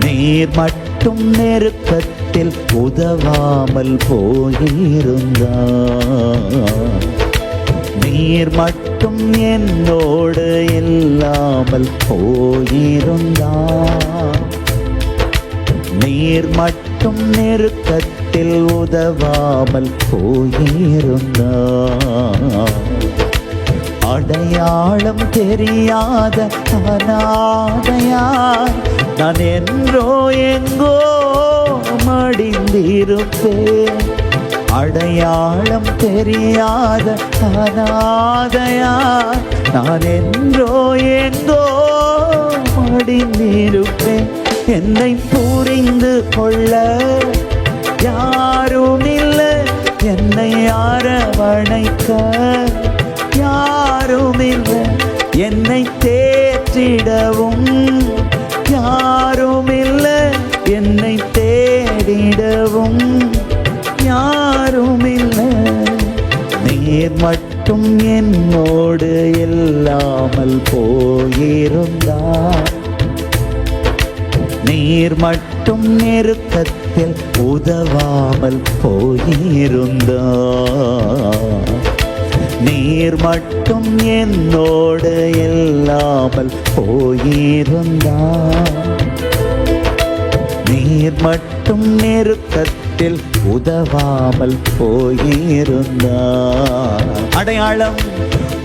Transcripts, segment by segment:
நீர் மட்டும் நெருக்கத்தில் உதவாமல் போயிருந்தார். நீர் மட்டும் என்னோடு இல்லாமல் போயிருந்தார். நீர் மட்டும் நெருக்கத்தில் உதவாமல் போயிருந்தார். அடையாளம் தெரியாத அனாதையார் நான் என்றோ எங்கோ மடிந்திருப்பேன். அடையாளம் தெரியாத அனாதையா நான் என்றோ எங்கோ மடிந்திருப்பேன். என்னை புரிந்து கொள்ள யாரும் இல்லை என்னை அரவணைக்க யாரும் இல்லை என்னை தேற்றிடவும் என்னோடு இல்லாமல் போயிருந்தார் நீர் மட்டும் நெருக்கத்தில் உதவாமல் போயிருந்தார் நீர் மட்டும் என்னோடு இல்லாமல் போயிருந்தார் நீர் மட்டும் நெருக்கத்தில் உதவாமல் போயிருந்தார். அடையாளம்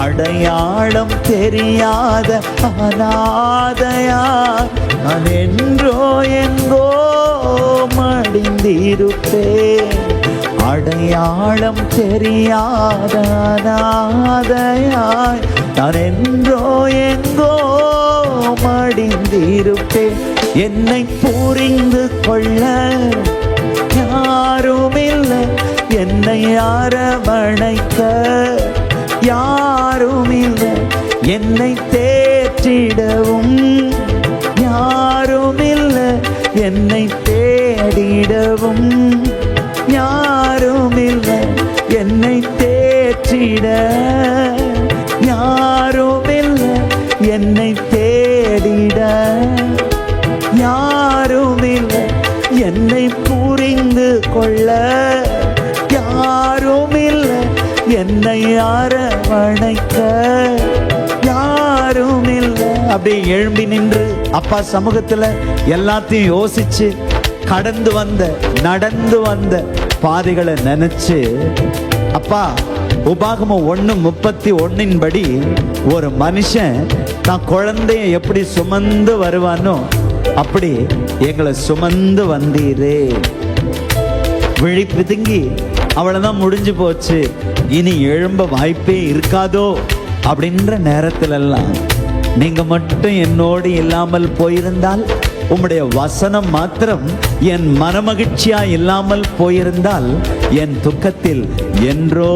அடையாளம் தெரியாத அனாதையா நான் என்றோ எங்கோ மடிந்திருப்பேன். அடையாளம் தெரியாத அனாதையாய் நான் என்றோ எங்கோ மடிந்திருப்பேன். என்னை புரிந்து கொள்ள யாரும் இல்லை என்னை அரவணைக்க யாரும் இல்லை என்னை தேற்றிடவும் யாரும் இல்லை என்னை தேடிடவும் யாரும் இல்லை என்னை தேற்றிட யாரும் இல்லை என்னை தேடிட என்னை புரிந்து கொள்ள யாரும் இல்லை என்னை அரவணைக்க யாரும் இல்லை அப்படியே எழும்பி நின்று அப்பா சமூகத்தில் எல்லாத்தையும் யோசிச்சு கடந்து வந்த நடந்து வந்த பாதைகளை நினைச்சு அப்பா உபாகமம் ஒன்று முப்பத்தி ஒன்னின்படி ஒரு மனுஷன் தான் குழந்தைய எப்படி சுமந்து வருவானோ அப்படி எங்களை சுமந்து வந்தீரே. விழி பிதுங்கி அவ்வளவுதான் முடிஞ்சு போச்சு. இனி எழும்ப வாய்ப்பே இருக்காதோ அப்படின்ற நேரத்துல எல்லாம் நீங்க மட்டும் என்னோடு இல்லாமல் போயிருந்தால் உம்முடைய வசனம் மாத்திரம் என் மனமகிழ்ச்சியா இல்லாமல் போயிருந்தால் என் துக்கத்தில் என்றோ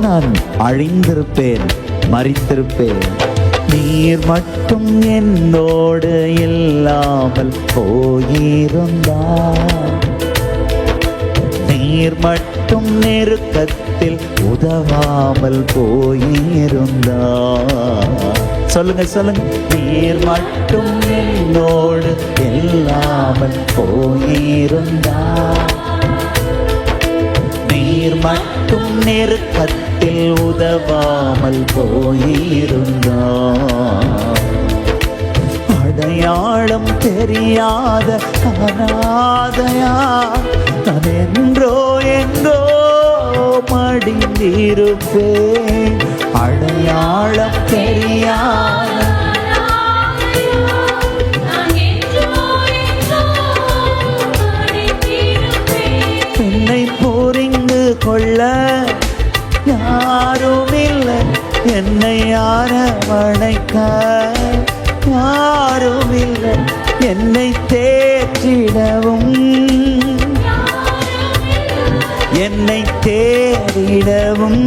நான் அழிந்திருப்பேன் மறித்திருப்பேன். நீர் மட்டும் என்னோடு இல்லாமல் போயிருந்தார். நீர் மட்டும் நெருக்கத்தில் உதவாமல் போயிருந்தார். சொல்லுங்க சொல்லுங்க. நீர் மட்டும் என்னோடு இல்லாமல் போயிருந்தார். நீர் மட்டும் நெருக்கத்தில் உதவாமல் போயிருந்தார் அடையாளம் தெரியாத அனாதையா நான் என்றோ எங்கோ மடிந்திருப்பேன். அடையாளம் தெரியாத என்னை புரிந்து கொள்ள யாரும் இல்லை என்னை அரவணைக்க. யாரும் இல்லை என்னை தேற்றிடவும். என்னை தேடிடவும்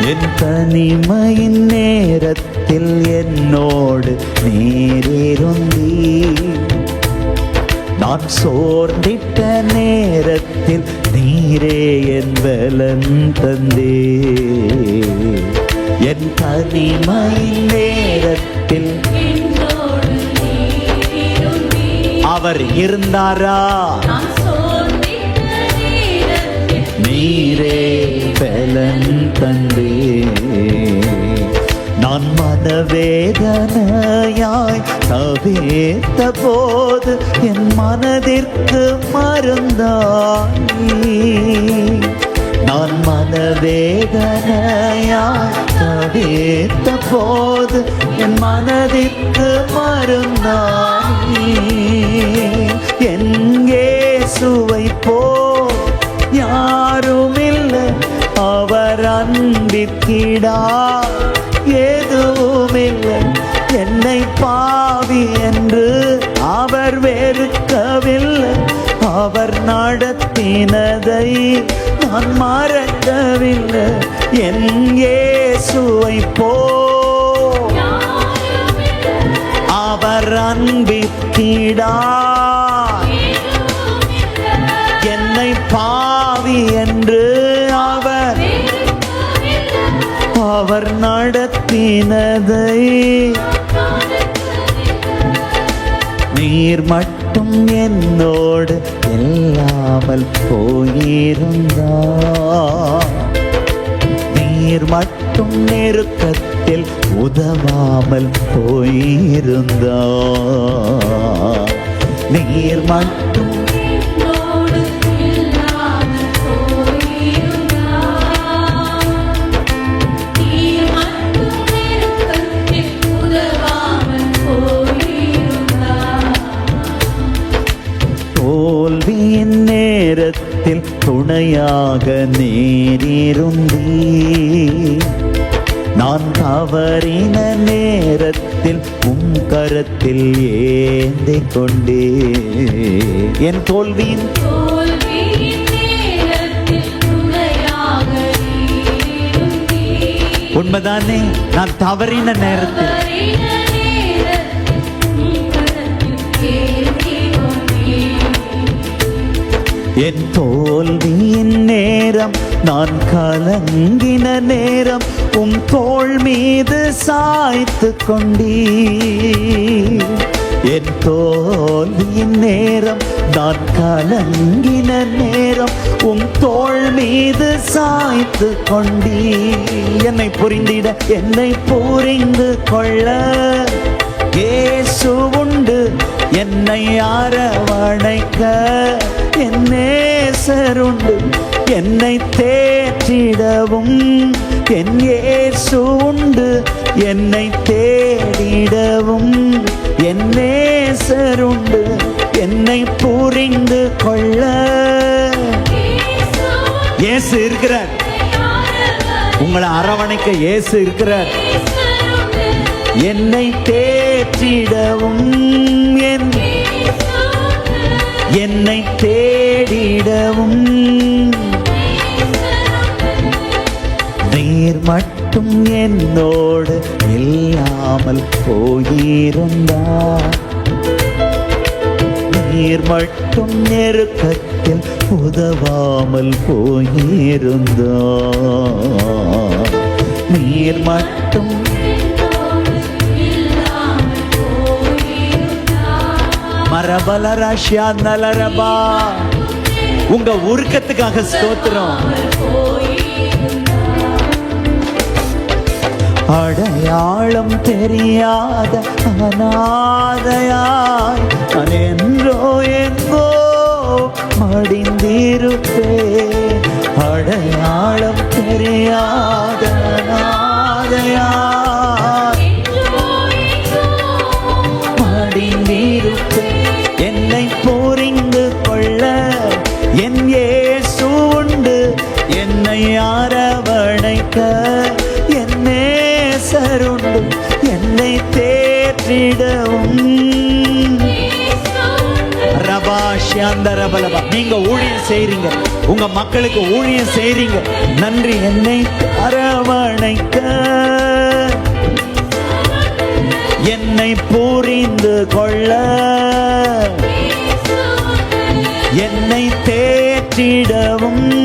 என் தனிமையின் நேரத்தில் என்னோடு நீரிருந்தீர். நான் சோர்ந்திட்ட நேரத்தில் நீரே என் பலன் தந்தே. என் தனிமை நேரத்தில் அவர் இருந்தாரா? நீரே பலன் தந்தே. நான் மனவேதனையாய் தவிர்த்த போது என் மனதிற்கு மருந்தாய் நான் மனவேதனையாய் தவிர்த்த போது என் மனதிற்கு மருந்தாய் எங்கே சுவை போ யாருமில்லை அவர் அன்பிற்கிடா. பாவி என்று அவர் வெறுக்கவில்லை. அவர் நடத்தினதை நான் மறக்கவில்லை. என் இயேசுவை போ. அவர் அன்பிற்கிடா. என்னை பாவி என்று அவர் அவர் நடத்தினதை நீர் மட்டும் என்னோடு இல்லாமல் போயிருந்தா நீர் மட்டும் நெருக்கத்தில் உதவாமல் போயிருந்தா நீர் மட்டும் துணையாக நேரிருந்தீ நான் தவறின நேரத்தில் உம் கரத்தில் ஏந்தி கொண்டே என் தோல்வியின் உண்மைதானே? நான் தவறின நேரத்தில் என் தோல்வியின் நேரம் நான் கலங்கின நேரம் உம் தோல் மீது சாய்த்து கொண்டீ என் தோல்வியின் நேரம் நான் கலங்கின நேரம் உம் தோல் மீது சாய்த்து கொண்டீ என்னை புரிந்திட என்னை புரிந்து கொள்ள. இயேசு உண்டு என்னை அரவணைக்க. என் நேசருண்டு என்னை தேற்றிடவும். என் ஏசு உண்டு என்னை தேடிடவும். என் நேசருண்டு என்னை புரிந்து கொள்ள. இயேசு இருக்கிறார். உங்களை அரவணைக்க இயேசு இருக்கிறார். என்னை தேற்றிடவும். என் என்னை தேடிடவும். நீர் மட்டும் என்னோடு இல்லாமல் போயிருந்தார் நீர் மட்டும் நெருக்கத்தில் உதவாமல் போயிருந்தோ. நீர் மட்டும் மரபல ரஷ்யா நலரபா உங்க உருக்கத்துக்காக ஸ்தோத்திரம். அடையாளம் தெரியாத அனாதையாய் நான் என்றோ எங்கோ மடிந்திருப்பே. அடையாளம் தெரியாத அனாதையாய் காக்க என்னே சருண்டு என்னை தேற்றிடவும். ரபா ஷியாந்த நீங்க ஊழியம் செய்றீங்க. உங்க மக்களுக்கு ஊழியம் செய்றீங்க. நன்றி என்னை அரவணைக்க. என்னை புரிந்து கொள்ள. என்னை தேற்றிடவும்.